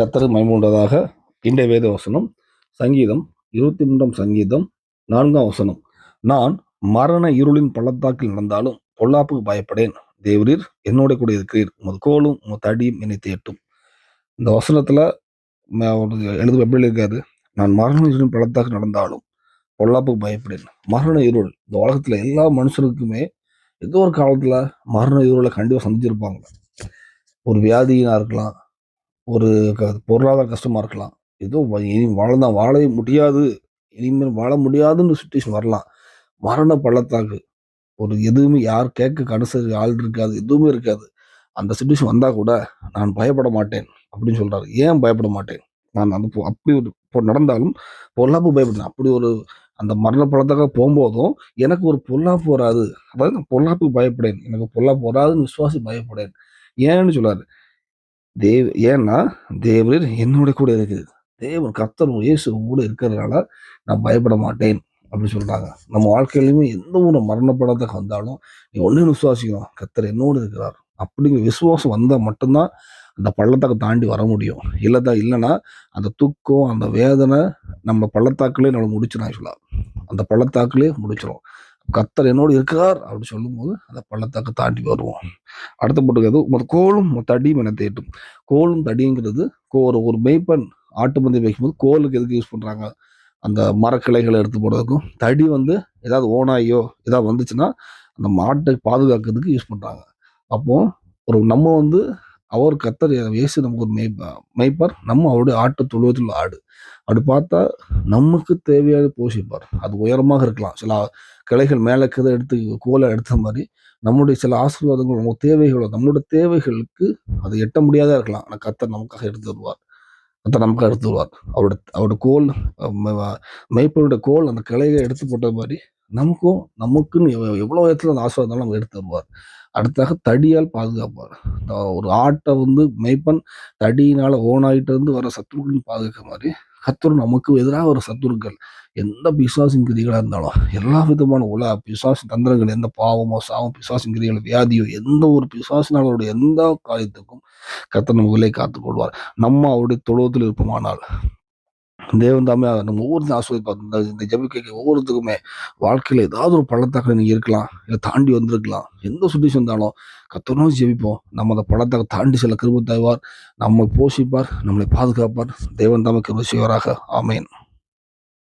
கத்தர் மைமூண்டதாக இன்றைய வேத வசனம் சங்கீதம் இருபத்தி மூன்றாம் சங்கீதம் நான்காம் வசனம். நான் மரண இருளின் பள்ளத்தாக்கில் நடந்தாலும் பொல்லாப்புக்கு பயப்படேன். தேவரீர் என்னோட கூட இருக்கிறீர். உமது கோலும் உமது தடியும் என்னை தேட்டும். இந்த வசனத்தில் ம- எழுது எப்படி இருக்காது. நான் மரண இருளின் பள்ளத்தாக்கு நடந்தாலும் பொல்லாப்புக்கு பயப்படேன். மரண இருள் இந்த உலகத்தில் எல்லா மனுஷருக்குமே ஏதோ ஒரு காலத்தில் மரண இருளை கண்டிப்பாக சந்திச்சிருப்பாங்க. ஒரு வியாதியினா இருக்கலாம் ஒரு க- பொருளாதார கஷ்டமாக இருக்கலாம். ஏதோ வ- இனி வாழ்ந்தா வாழவே முடியாது. இனிமேல் வாழ முடியாதுன்னு சுச்சுவேஷன் வரலாம். மரண பள்ளத்தாக்கு. ஒரு எதுவுமே யார் கேட்க கடைசி ஆள் இருக்காது எதுவுமே இருக்காது. அந்த சுச்சுவேஷன் வந்தால் கூட நான் பயப்பட மாட்டேன் அப்படின்னு சொல்கிறாரு ஏன் பயப்பட மாட்டேன்? நான் அந்த அப்படி ஒரு இப்போ நடந்தாலும் பொல்லாப்பு பயப்படுறேன் அப்படி ஒரு அந்த மரண பள்ளத்தாக்க போகும்போதும் எனக்கு ஒரு பொல்லாப்பு வராது. அதாவது நான் பொல்லாப்பு பயப்படேன். எனக்கு பொல்லாப்பு வராதுன்னு விசுவாசி பயப்படேன். ஏன்னு சொல்றாரு. தேவ் ஏன்னா தேவரீர் என்னோட கூட இருக்குது தேவன் கத்தரும் இயேசு கூட இருக்கிறதுனால நான் பயப்பட மாட்டேன் அப்படின்னு சொல்கிறாங்க நம்ம வாழ்க்கையிலுமே எந்த ஒரு மரணப்படத்துக்கு வந்தாலும் நீ ஒன்று விசுவாசிக்கணும் கத்தர் என்னோடு இருக்கிறார். அப்படிங்கிற விசுவாசம் வந்தால் மட்டும்தான் அந்த பள்ளத்தாக்கை தாண்டி வர முடியும். இல்லதா இல்லைன்னா அந்த துக்கம் அந்த வேதனை நம்ம பள்ளத்தாக்குலேயே நம்ம முடிச்சிடும் ஆக்சுவலாக அந்த பள்ளத்தாக்குலேயே முடிச்சிடும் கத்தர் என்னோடு இருக்கிறார் அப்படின்னு சொல்லும்போது அந்த பள்ளத்தாக்கு தாண்டி வருவோம். அடுத்த போட்டுக்கிறது உமது கோலும் தடியும் என தேட்டும். கோலும் தடிங்கிறது ஒரு ஒரு மேய்ப்பன் ஆட்டு மந்தை வைக்கும்போது கோலுக்கு எதுக்கு யூஸ் பண்ணுறாங்க அந்த மரக்கிளைகளை எடுத்து போடுறதுக்கும் தடி வந்து ஏதாவது ஓனாயோ ஏதாவது வந்துச்சுன்னா அந்த மாட்டை பாதுகாக்கிறதுக்கு யூஸ் பண்ணுறாங்க அப்போது ஒரு நம்ம வந்து அவர் கத்தர் இயேசு நமக்கு ஒரு மேய்ப்ப மேய்ப்பார். நம்ம அவருடைய ஆட்டு தொழுவத்தில் ஆடு. அப்படி பார்த்தா நமக்கு தேவையான போஷிப்பார். அது உயரமாக இருக்கலாம். சில கிளைகள் மேலே கதை எடுத்து கோலை எடுத்த மாதிரி நம்முடைய சில ஆசீர்வாதங்கள் நம்ம தேவைகளோ நம்மளுடைய தேவைகளுக்கு அது எட்ட முடியாதா இருக்கலாம். ஆனால் கத்தர் நமக்காக எடுத்து வருவார் கத்தர் நமக்காக எடுத்து வருவார் அவரோட அவரோட கோல் மெய்ப்பனுடைய கோல் அந்த கிளையை எடுத்து போட்ட மாதிரி நமக்கும் நமக்குன்னு எவ்வளோ விதத்தில் அந்த ஆசீர்வாதம் நம்ம எடுத்து வருவார் அடுத்தாக தடியால் பாதுகாப்பார். ஒரு ஆட்டை வந்து மேய்ப்பன் தடியினால் ஓனாயிட்டு இருந்து வர சத்துருக்கள் பாதுகாக்க மாதிரி கத்தர் நமக்கு எதிராக ஒரு சத்துருக்கள் எந்த பிசாசின் கிரிகளாக இருந்தாலும் எல்லா விதமான உல பிசாசின் தந்திரங்கள் எந்த பாவமோ சாவம் பிசாசின் கிரிகள் வியாதியோ எந்த ஒரு பிசாசினாலோட எந்த காரியத்துக்கும் கர்த்தர் நம்ம விலை நம்ம அவருடைய தொழுவத்தில் இருப்போமானால் தேவன் தாமே நம்ம ஒவ்வொரு ஆசிரியர் இந்த ஜபிக்கைக்கு ஒவ்வொருத்துக்குமே வாழ்க்கையில் ஏதாவது ஒரு பள்ளத்தாக்கில் நீங்கள் இருக்கலாம். இல்லை தாண்டி வந்திருக்கலாம். எந்த சுட்டிஷன் இருந்தாலும் கத்தனோடு ஜெபிப்போம். நம்ம அந்த பள்ளத்தாக்க தாண்டி சில கிருப தாய்வார் நம்மை போஷிப்பார். நம்மளை பாதுகாப்பார். தேவன் தாமே கிருப செய்வாராக. ஆமேன்.